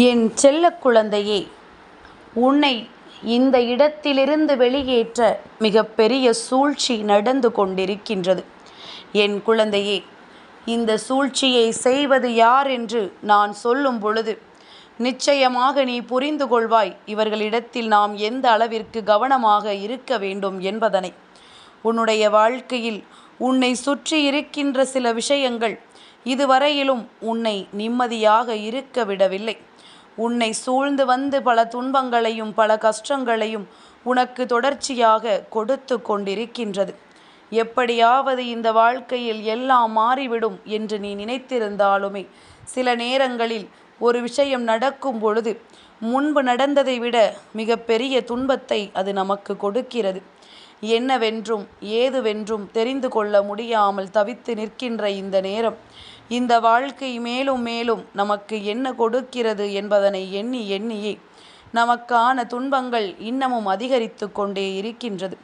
என் செல்ல குழந்தையே உன்னை இந்த இடத்திலிருந்து வெளியேற்ற மிகப்பெரிய சூழ்ச்சி நடந்து கொண்டிருக்கின்றது. என் குழந்தையே இந்த சூழ்ச்சியை செய்வது யார் என்று நான் சொல்லும் பொழுது நிச்சயமாக நீ புரிந்து கொள்வாய் இவர்களிடத்தில் நாம் எந்த அளவிற்கு கவனமாக இருக்க வேண்டும் என்பதனை. உன்னுடைய வாழ்க்கையில் உன்னை சுற்றி இருக்கின்ற சில விஷயங்கள் இதுவரையிலும் உன்னை நிம்மதியாக இருக்க விடவில்லை உன்னை சூழ்ந்து வந்து பல துன்பங்களையும் பல கஷ்டங்களையும் உனக்கு தொடர்ச்சியாக கொடுத்து கொண்டிருக்கின்றது. எப்படியாவது இந்த வாழ்க்கையில் எல்லாம் மாறிவிடும் என்று நீ நினைத்திருந்தாலுமே சில நேரங்களில் ஒரு விஷயம் நடக்கும் பொழுது முன்பு நடந்ததை விட மிகப்பெரிய துன்பத்தை அது நமக்கு கொடுக்கிறது. என்னவென்றும் ஏதுவென்றும் தெரிந்து கொள்ள முடியாமல் தவித்து நிற்கின்ற இந்த நேரம் இந்த வாழ்க்கை மேலும் மேலும் நமக்கு என்ன கொடுக்கிறது என்பதனை எண்ணி எண்ணியே நமக்கான துன்பங்கள் இன்னமும் அதிகரித்து கொண்டே இருக்கின்றது.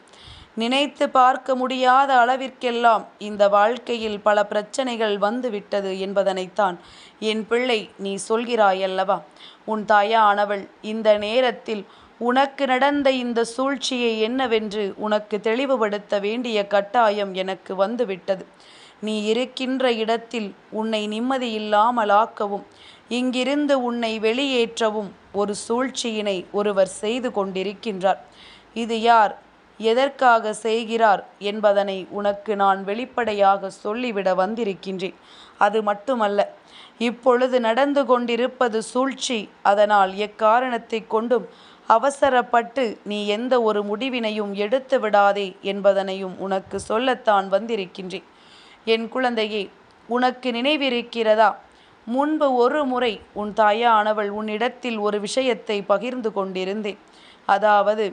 நினைத்து பார்க்க முடியாத அளவிற்கெல்லாம் இந்த வாழ்க்கையில் பல பிரச்சனைகள் வந்துவிட்டது என்பதனைத்தான் என் பிள்ளை நீ சொல்கிறாயல்லவா? உன் தாயானவள் இந்த நேரத்தில் உனக்கு நடந்த இந்த சூழ்ச்சியை என்னவென்று உனக்கு தெளிவுபடுத்த வேண்டிய கட்டாயம் எனக்கு வந்துவிட்டது. நீ இருக்கின்ற இடத்தில் உன்னை நிம்மதியில்லாமலாக்கவும் இங்கிருந்து உன்னை வெளியேற்றவும் ஒரு சூழ்ச்சியினை ஒருவர் செய்து கொண்டிருக்கின்றார். இது யார்? எதற்காக செய்கிறார் என்பதனை உனக்கு நான் வெளிப்படையாக சொல்லிவிட வந்திருக்கின்றேன். அது மட்டுமல்ல இப்பொழுது நடந்து கொண்டிருப்பது சூழ்ச்சி அதனால் எக்காரணத்தை கொண்டும் அவசரப்பட்டு நீ எந்த ஒரு முடிவினையும் எடுத்து விடாதே என்பதனையும் உனக்கு சொல்லத்தான் வந்திருக்கின்றேன். என் குழந்தையே உனக்கு நினைவிருக்கிறதா? முன்பு ஒரு முறை உன் தாயானவள் உன்னிடத்தில் ஒரு விஷயத்தை பகிர்ந்து கொண்டிருந்தேன். அதாவது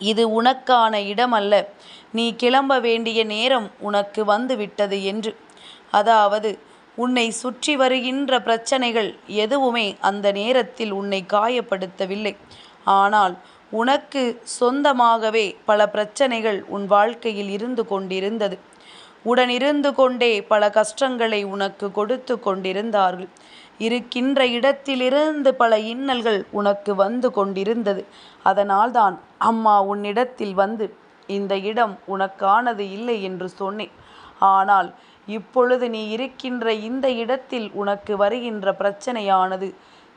இது உனக்கான இடமல்ல. நீ கிளம்ப வேண்டிய நேரம் உனக்கு வந்துவிட்டது என்று. அதாவது உன்னை சுற்றி வருகின்ற பிரச்சனைகள் எதுவுமே அந்த நேரத்தில் உன்னை காயப்படுத்தவில்லை. ஆனால் உனக்கு சொந்தமாகவே பல பிரச்சனைகள் உன் வாழ்க்கையில் இருந்து கொண்டிருந்தது. உடனிருந்து கொண்டே பல கஷ்டங்களை உனக்கு கொடுத்து கொண்டிருந்தார்கள். இருக்கின்ற இடத்திலிருந்து பல இன்னல்கள் உனக்கு வந்து கொண்டிருந்தது. அதனால்தான் அம்மா உன்னிடத்தில் வந்து இந்த இடம் உனக்கானது இல்லை என்று சொன்னேன். ஆனால் இப்பொழுது நீ இருக்கின்ற இந்த இடத்தில் உனக்கு வருகின்ற பிரச்சனையானது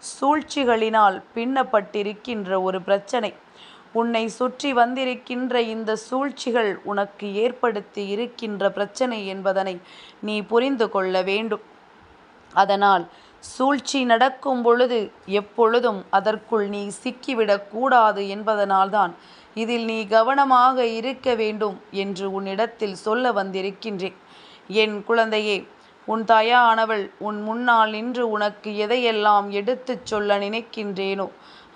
சூழ்ச்சிகளினால் பின்னப்பட்டிருக்கின்ற ஒரு பிரச்சனை. உன்னை சுற்றி வந்திருக்கின்ற இந்த சூழ்ச்சிகள் உனக்கு ஏற்படுத்தி இருக்கின்ற பிரச்சனை என்பதனை நீ புரிந்து கொள்ள வேண்டும். அதனால் சூழ்ச்சி நடக்கும் பொழுது எப்பொழுதும் அதற்குள் நீ சிக்கிவிடக்கூடாது என்பதனால்தான் இதில் நீ கவனமாக இருக்க வேண்டும் என்று உன்னிடத்தில் சொல்ல வந்திருக்கின்றேன். என் குழந்தையே உன் தாயானவள் உன் முன்னால் நின்று உனக்கு எதையெல்லாம் எடுத்துச் சொல்ல நினைக்கின்றேனோ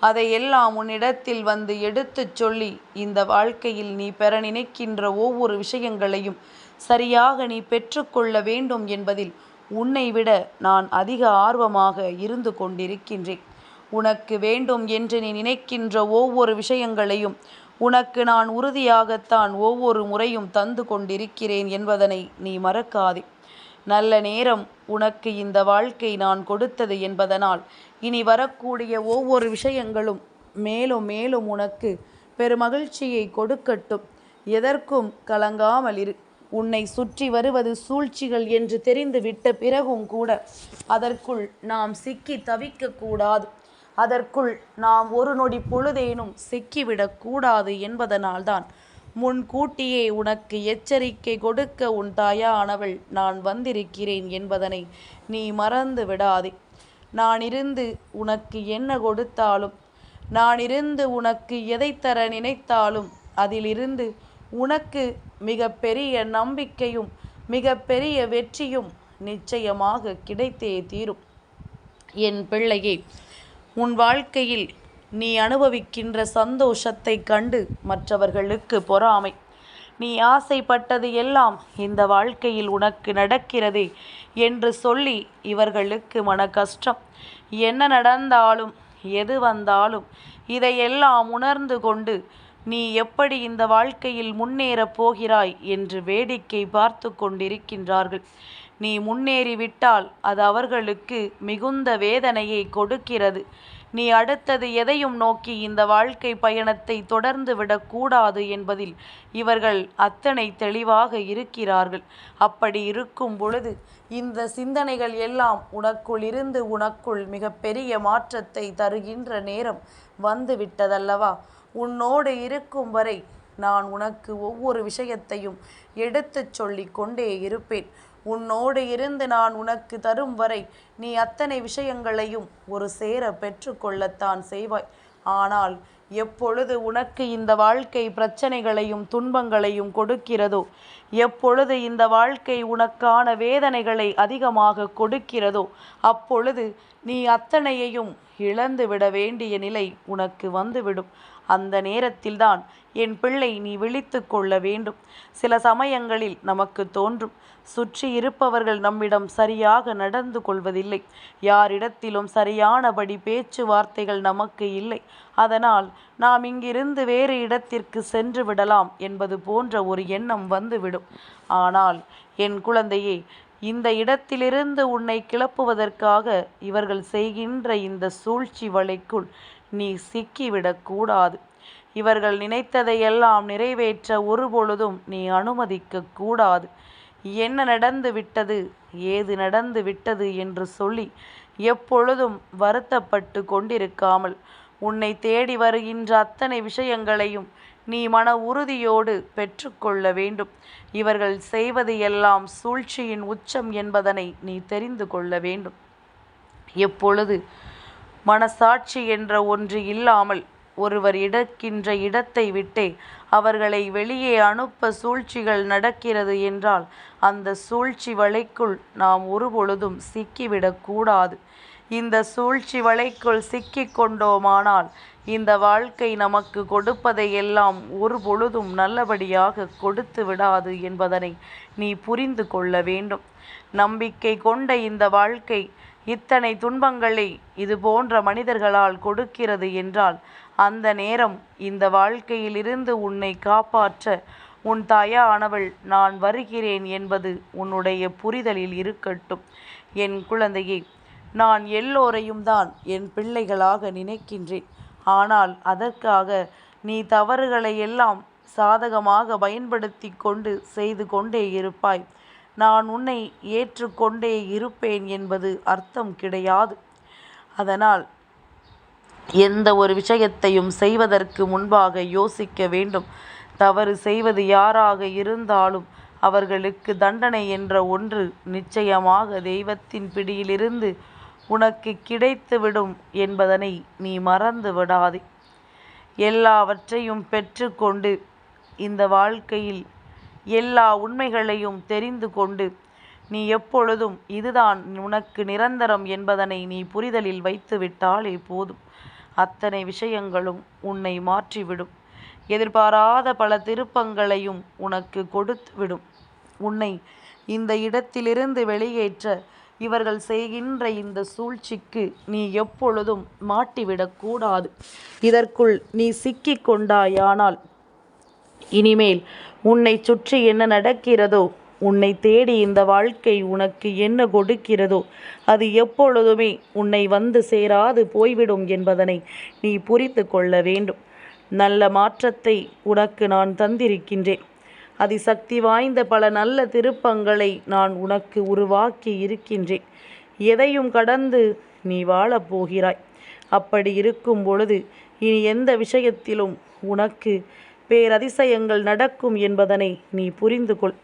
அதையெல்லாம் உன்னிடத்தில் வந்து எடுத்துச் சொல்லி இந்த வாழ்க்கையில் நீ பெற நினைக்கின்ற ஒவ்வொரு விஷயங்களையும் சரியாக நீ பெற்றுக்கொள்ள வேண்டும் என்பதில் உன்னை விட நான் அதிக ஆர்வமாக இருந்து கொண்டிருக்கின்றேன். உனக்கு வேண்டும் என்று நீ நினைக்கின்ற ஒவ்வொரு விஷயங்களையும் உனக்கு நான் உறுதியாகத்தான் ஒவ்வொரு முறையும் தந்து கொண்டிருக்கிறேன் என்பதனை நீ மறக்காதே. நல்ல நேரம் உனக்கு இந்த வாழ்க்கை நான் கொடுத்தது என்பதனால் இனி வரக்கூடிய ஒவ்வொரு விஷயங்களும் மேலும் மேலும் உனக்கு பெருமகிழ்ச்சியை கொடுக்கட்டும். எதற்கும் கலங்காமல் இரு. உன்னை சுற்றி வருவது சூழ்ச்சிகள் என்று தெரிந்துவிட்ட பிறகும் கூட அதற்குள் நாம் சிக்கி தவிக்கக்கூடாது அதற்குள் நாம் ஒரு நொடி பொழுதேனும் சிக்கிவிடக்கூடாது என்பதனால்தான் முன்கூட்டியே உனக்கு எச்சரிக்கை கொடுக்க உன் தாயானவள் நான் வந்திருக்கிறேன் என்பதனை நீ மறந்து விடாதே. நான் இருந்து உனக்கு என்ன கொடுத்தாலும் நான் இருந்து உனக்கு எதை தர நினைத்தாலும் அதிலிருந்து உனக்கு மிக பெரிய நம்பிக்கையும் மிக பெரிய வெற்றியும் நிச்சயமாக கிடைத்தே தீரும். என் பிள்ளையே உன் வாழ்க்கையில் நீ அனுபவிக்கின்ற சந்தோஷத்தை கண்டு மற்றவர்களுக்கு பொறாமை. நீ ஆசைப்பட்டது எல்லாம் இந்த வாழ்க்கையில் உனக்கு நடக்கிறதே. என்று சொல்லி இவர்களுக்கு மன கஷ்டம் என்ன நடந்தாலும் எது வந்தாலும் இதையெல்லாம் உணர்ந்து கொண்டு நீ எப்படி இந்த வாழ்க்கையில் முன்னேறப் போகிறாய்? என்று வேடிக்கை பார்த்து கொண்டிருக்கின்றார்கள். நீ முன்னேறிவிட்டால் அது அவர்களுக்கு மிகுந்த வேதனையை கொடுக்கிறது. நீ அடுத்தது எதையும் நோக்கி இந்த வாழ்க்கை பயணத்தை தொடர்ந்து விடக்கூடாது என்பதில் இவர்கள் அத்தனை தெளிவாக இருக்கிறார்கள். அப்படி இருக்கும் பொழுது இந்த சிந்தனைகள் எல்லாம் உனக்குள் இருந்து உனக்குள் மிகப்பெரிய மாற்றத்தை தருகின்ற நேரம் வந்து விட்டதல்லவா உன்னோடு இருக்கும் வரை நான் உனக்கு ஒவ்வொரு விஷயத்தையும் எடுத்துச் சொல்லி கொண்டே இருப்பேன். உன்னோடு இருந்து நான் உனக்கு தரும் வரை நீ அத்தனை விஷயங்களையும் ஒரு சேர பெற்றுக்கொள்ளத்தான் செய்வாய். ஆனால் எப்பொழுது உனக்கு இந்த வாழ்க்கை பிரச்சனைகளையும் துன்பங்களையும் கொடுக்கிறதோ? எப்பொழுது இந்த வாழ்க்கை உனக்கான வேதனைகளை அதிகமாக கொடுக்கிறதோ? அப்பொழுது நீ அத்தனையையும் இழந்து விட வேண்டிய நிலை உனக்கு வந்துவிடும். அந்த நேரத்தில்தான் என் பிள்ளை நீ விழித்து கொள்ள வேண்டும். சில சமயங்களில் நமக்கு தோன்றும். சுற்றி இருப்பவர்கள் நம்மிடம் சரியாக நடந்து கொள்வதில்லை. யாரிடத்திலும் சரியானபடி பேச்சுவார்த்தைகள் நமக்கு இல்லை. அதனால் நாம் இங்கிருந்து வேறு இடத்திற்கு சென்று விடலாம் என்பது போன்ற ஒரு எண்ணம் வந்துவிடும். ஆனால் என் குழந்தையே இந்த இடத்திலிருந்து உன்னை கிளப்புவதற்காக இவர்கள் செய்கின்ற இந்த சூழ்ச்சி வலைக்குள் நீ சிக்கிவிடக்கூடாது இவர்கள் நினைத்ததையெல்லாம் நிறைவேற்ற ஒருபொழுதும் நீ அனுமதிக்க கூடாது. என்ன நடந்து விட்டது ஏது நடந்து விட்டது என்று சொல்லி எப்பொழுதும் வருத்தப்பட்டு கொண்டிருக்காமல் உன்னை தேடி வருகின்ற அத்தனை விஷயங்களையும் நீ மன உறுதியோடு பெற்றுக்கொள்ள வேண்டும். இவர்கள் செய்வது எல்லாம் சூழ்ச்சியின் உச்சம் என்பதனை நீ தெரிந்து கொள்ள வேண்டும். எப்பொழுது மனசாட்சி என்ற ஒன்று இல்லாமல் ஒருவர் இடக்கின்ற இடத்தை விட்டே அவர்களை வெளியே அனுப்ப சூழ்ச்சிகள் நடக்கிறது என்றால் அந்த சூழ்ச்சி வலைக்குள் நாம் ஒருபொழுதும் சிக்கிவிடக்கூடாது. இந்த சூழ்ச்சி வலைக்குள் சிக்கிக் கொண்டோமானால் இந்த வாழ்க்கை நமக்கு கொடுப்பதை எல்லாம் ஒரு பொழுதும் நல்லபடியாக கொடுத்து விடாது என்பதனை நீ புரிந்து கொள்ள வேண்டும். நம்பிக்கை கொண்ட இந்த வாழ்க்கை இத்தனை துன்பங்களை இது போன்ற மனிதர்களால் கொடுக்கிறது என்றால் அந்த நேரம் இந்த வாழ்க்கையிலிருந்து உன்னை காப்பாற்ற உன் தாயானவள் நான் வருகிறேன் என்பது உன்னுடைய புரிதலில் இருக்கட்டும். என் குழந்தையே நான் எல்லோரையும் தான் என் பிள்ளைகளாக நினைக்கின்றேன். ஆனால் அதற்காக நீ தவறுகளை எல்லாம் சாதகமாக பயன்படுத்தி கொண்டு செய்து கொண்டே இருப்பாய். நான் உன்னை ஏற்றுக்கொண்டே இருப்பேன் என்பது அர்த்தம் கிடையாது. அதனால் எந்த ஒரு விஷயத்தையும் செய்வதற்கு முன்பாக யோசிக்க வேண்டும். தவறு செய்வது யாராக இருந்தாலும் அவர்களுக்கு தண்டனை என்ற ஒன்று நிச்சயமாக தெய்வத்தின் பிடியிலிருந்து உனக்கு கிடைத்துவிடும் என்பதனை நீ மறந்து விடாதே. எல்லாவற்றையும் பெற்றுக்கொண்டு இந்த வாழ்க்கையில் எல்லா உண்மைகளையும் தெரிந்து கொண்டு நீ எப்பொழுதும் இதுதான் உனக்கு நிரந்தரம் என்பதனை நீ புரிதலில் வைத்து விட்டாலே போதும். அத்தனை விஷயங்களும் உன்னை மாற்றிவிடும். எதிர்பாராத பல திருப்பங்களையும் உனக்கு கொடுத்து விடும் உன்னை இந்த இடத்திலிருந்து வெளியேற்ற இவர்கள் செய்கின்ற இந்த சூழ்ச்சிக்கு நீ எப்பொழுதும் மாட்டிவிடக்கூடாது இதற்குள் நீ சிக்கிக் கொண்டாயானால் இனிமேல் உன்னை சுற்றி என்ன நடக்கிறதோ உன்னை தேடி இந்த வாழ்க்கை உனக்கு என்ன கொடுக்கிறதோ அது எப்பொழுதுமே உன்னை வந்து சேராது போய்விடும் என்பதனை நீ புரிந்து கொள்ள வேண்டும். நல்ல மாற்றத்தை உனக்கு நான் தந்திருக்கின்றேன். அதிசக்தி வாய்ந்த பல நல்ல திருப்பங்களை நான் உனக்கு உருவாக்கி இருக்கின்றேன். எதையும் கடந்து நீ வாழப்போகிறாய் அப்படி இருக்கும் பொழுது இனி எந்த விஷயத்திலும் உனக்கு பேரதிசயங்கள் நடக்கும் என்பதனை நீ புரிந்து கொள்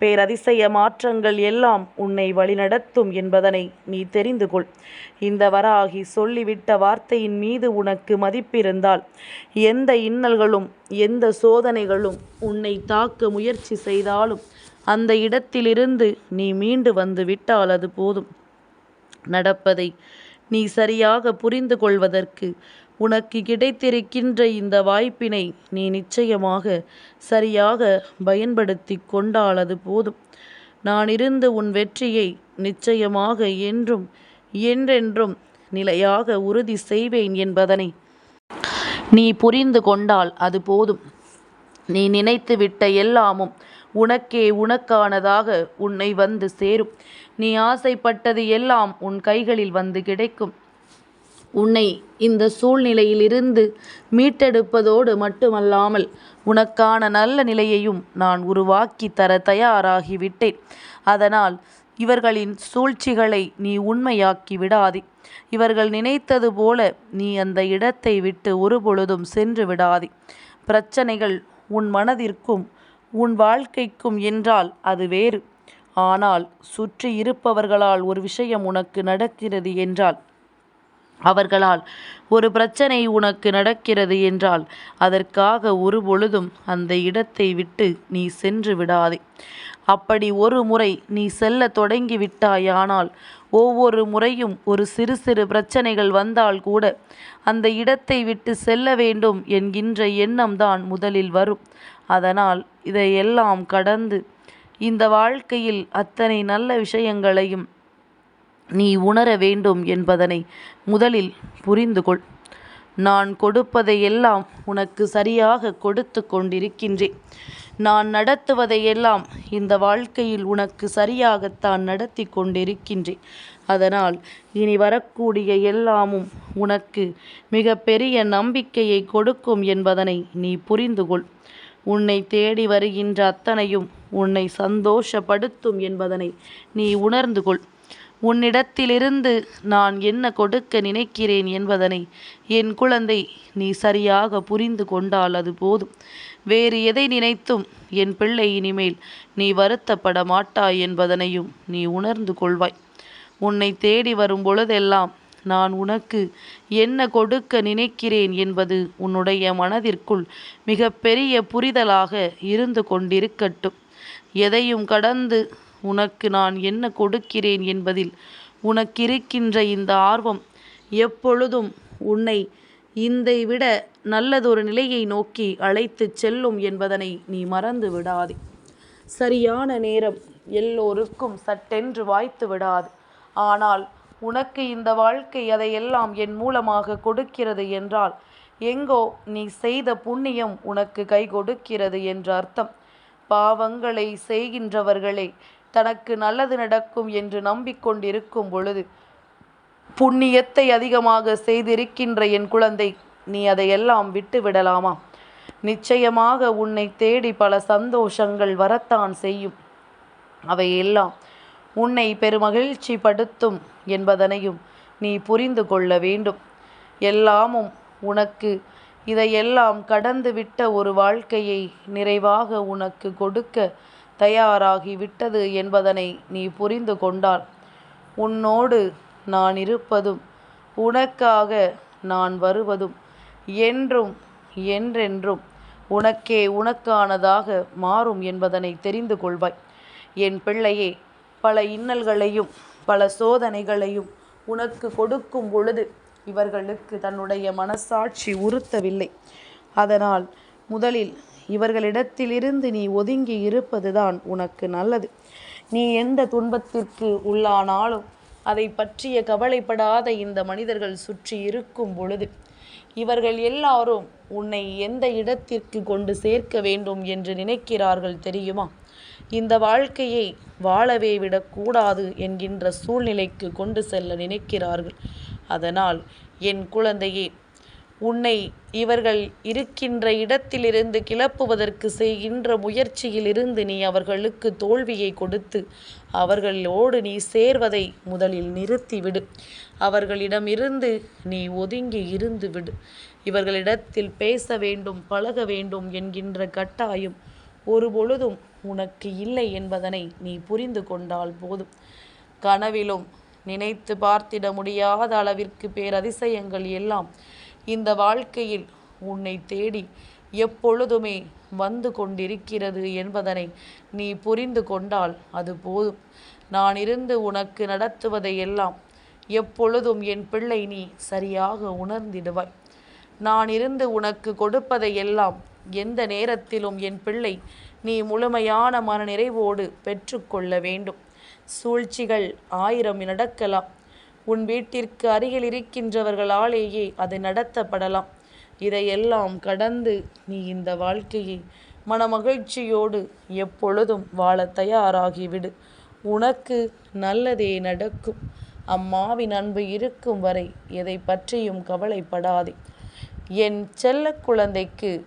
பேரதிசய மாற்றங்கள் எல்லாம் உன்னை வழிநடத்தும் என்பதனை நீ தெரிந்து கொள். இந்த வராகி சொல்லிவிட்ட வார்த்தையின் மீது உனக்கு மதிப்பிருந்தால் எந்த இன்னல்களும் எந்த சோதனைகளும் உன்னை தாக்க முயற்சி செய்தாலும் அந்த இடத்திலிருந்து நீ மீண்டு வந்து விட்டால் அது போதும். நடப்பதை நீ சரியாக புரிந்து கொள்வதற்கு உனக்கு கிடைத்திருக்கின்ற இந்த வாய்ப்பினை நீ நிச்சயமாக சரியாக பயன்படுத்தி கொண்டால் அது போதும். நான் இருந்து உன் வெற்றியை நிச்சயமாக என்றும் என்றென்றும் நிலையாக உறுதி செய்வேன் என்பதனை நீ புரிந்து கொண்டால் அது போதும். நீ நினைத்து விட்ட எல்லாமும் உனக்கே உனக்கானதாக உன்னை வந்து சேரும். நீ ஆசைப்பட்டது எல்லாம் உன் கைகளில் வந்து கிடைக்கும். உன்னை இந்த சூழ்நிலையிலிருந்து மீட்டெடுப்பதோடு மட்டுமல்லாமல் உனக்கான நல்ல நிலையையும் நான் உருவாக்கி தர தயாராகிவிட்டேன். அதனால் இவர்களின் சூழ்ச்சிகளை நீ உண்மையாக்கி விடாதே. இவர்கள் நினைத்தது போல நீ அந்த இடத்தை விட்டு ஒருபொழுதும் சென்று விடாதே. பிரச்சனைகள் உன் மனதிற்கும் உன் வாழ்க்கைக்கும் என்றால் அது வேறு. ஆனால் சுற்றி இருப்பவர்களால் ஒரு விஷயம் உனக்கு நடக்கிறது என்றால் அவர்களால் ஒரு பிரச்சனை உனக்கு நடக்கிறது என்றால் அதற்காக ஒரு பொழுதும் அந்த இடத்தை விட்டு நீ சென்று விடாதே. அப்படி ஒரு முறை நீ செல்ல தொடங்கி விட்டாயானால் ஒவ்வொரு முறையும் ஒரு சிறு சிறு பிரச்சனைகள் வந்தால் கூட அந்த இடத்தை விட்டு செல்ல வேண்டும் என்கின்ற எண்ணம்தான் முதலில் வரும். அதனால் இதையெல்லாம் கடந்து இந்த வாழ்க்கையில் அத்தனை நல்ல விஷயங்களையும் நீ உணர வேண்டும் என்பதனை முதலில் புரிந்து கொள். நான் கொடுப்பதையெல்லாம் உனக்கு சரியாக கொடுத்து கொண்டிருக்கின்றேன். நான் நடத்துவதையெல்லாம் இந்த வாழ்க்கையில் உனக்கு சரியாகத்தான் நடத்தி கொண்டிருக்கின்றேன். அதனால் இனி வரக்கூடிய எல்லாமும் உனக்கு மிக பெரிய நம்பிக்கையை கொடுக்கும் என்பதனை நீ புரிந்து கொள். உன்னை தேடி வருகின்ற அத்தனையும் உன்னை சந்தோஷப்படுத்தும் என்பதனை நீ உணர்ந்து கொள். உன்னிடத்திலிருந்து நான் என்ன கொடுக்க நினைக்கிறேன் என்பதனை என் குழந்தை நீ சரியாக புரிந்து கொண்டால் அது போதும். வேறு எதை நினைத்தும் என் பிள்ளை இனிமேல் நீ வருத்தப்பட மாட்டாய் என்பதனையும் நீ உணர்ந்து கொள்வாய். உன்னை தேடி வரும் பொழுதெல்லாம் நான் உனக்கு என்ன கொடுக்க நினைக்கிறேன் என்பது உன்னுடைய மனதிற்குள் மிக பெரிய புரிதலாக இருந்து கொண்டிருக்கட்டும். எதையும் கடந்து உனக்கு நான் என்ன கொடுக்கிறேன் என்பதில் உனக்கிருக்கின்ற இந்த ஆர்வம் எப்பொழுதும் உன்னை இதை விட நல்லதொரு நிலையை நோக்கி அழைத்துச் செல்லும் என்பதனை நீ மறந்து விடாதே. சரியான நேரம் எல்லோருக்கும் சட்டென்று வாய்த்து விடாது. ஆனால் உனக்கு இந்த வாழ்க்கை அதையெல்லாம் என் மூலமாக கொடுக்கிறது என்றால் எங்கோ நீ செய்த புண்ணியம் உனக்கு கை கொடுக்கிறது என்ற அர்த்தம். பாவங்களை செய்கின்றவர்களே தனக்கு நல்லது நடக்கும் என்று நம்பிக்கொண்டிருக்கும் பொழுது புண்ணியத்தை அதிகமாக செய்திருக்கின்ற என் குழந்தை நீ அதையெல்லாம் விட்டு விடலாமா நிச்சயமாக உன்னை தேடி பல சந்தோஷங்கள் வரத்தான் செய்யும். அவையெல்லாம் உன்னை பெருமகிழ்ச்சி படுத்தும் என்பதனையும் நீ புரிந்து கொள்ள வேண்டும். எல்லாமும் உனக்கு இதையெல்லாம் கடந்துவிட்ட ஒரு வாழ்க்கையை நிறைவாக உனக்கு கொடுக்க தயாராகி விட்டது என்பதனை நீ புரிந்து கொண்டால் உன்னோடு நான் இருப்பதும் உனக்காக நான் வருவதும் என்றும் என்றென்றும் உனக்கே உனக்கானதாக மாறும் என்பதனை தெரிந்து கொள்வாய். என் பிள்ளையே பல இன்னல்களையும் பல சோதனைகளையும் உனக்கு கொடுக்கும் பொழுது இவர்களுக்கு தன்னுடைய மனசாட்சி உறுத்தவில்லை. அதனால் முதலில் இவர்களிடத்திலிருந்து நீ ஒதுங்கி இருப்பதுதான் உனக்கு நல்லது. நீ எந்த துன்பத்திற்கு உள்ளானாலும் அதை பற்றிய கவலைப்படாத இந்த மனிதர்கள் சுற்றி இருக்கும் பொழுது இவர்கள் எல்லாரும் உன்னை எந்த இடத்திற்கு கொண்டு சேர்க்க வேண்டும் என்று நினைக்கிறார்கள் தெரியுமா? இந்த வாழ்க்கையை வாழவே விடக்கூடாது என்கின்ற சூழ்நிலைக்கு கொண்டு செல்ல நினைக்கிறார்கள். அதனால் என் குழந்தையே உன்னை இவர்கள் இருக்கின்ற இடத்திலிருந்து கிளப்புவதற்கு செய்கின்ற முயற்சியிலிருந்து நீ அவர்களுக்கு தோல்வியை கொடுத்து அவர்களோடு நீ சேர்வதை முதலில் நிறுத்திவிடு. அவர்களிடமிருந்து நீ ஒதுங்கி இருந்து விடு இவர்களிடத்தில் பேச வேண்டும் பழக வேண்டும் என்கின்ற கட்டாயம் ஒரு பொழுதும் உனக்கு இல்லை என்பதனை நீ புரிந்து கொண்டால் போதும். கனவிலும் நினைத்து பார்த்திட முடியாத அளவிற்கு பேரதிசயங்கள் எல்லாம் இந்த வாழ்க்கையில் உன்னை தேடி எப்பொழுதுமே வந்து கொண்டிருக்கிறது என்பதனை நீ புரிந்து கொண்டால் அது போதும். நான் இருந்து உனக்கு நடத்துவதை எல்லாம் எப்பொழுதும் என் பிள்ளை நீ சரியாக உணர்ந்திடுவாய். நான் இருந்து உனக்கு கொடுப்பதை எல்லாம் எந்த நேரத்திலும் என் பிள்ளை நீ முழுமையான மனநிறைவோடு பெற்றுக்கொள்ள வேண்டும். சூழ்ச்சிகள் ஆயிரம் நடக்கலாம். உன் வீட்டிற்கு அருகில் இருக்கின்றவர்களாலேயே அது நடத்தப்படலாம். இதையெல்லாம் கடந்து நீ இந்த வாழ்க்கையை மனமகிழ்ச்சியோடு எப்பொழுதும் வாழத் தயாராகிவிடு. உனக்கு நல்லதே நடக்கும். அம்மாவின் அன்பு இருக்கும் வரை எதை பற்றியும் கவலைப்படாதே. என் செல்ல குழந்தைக்கு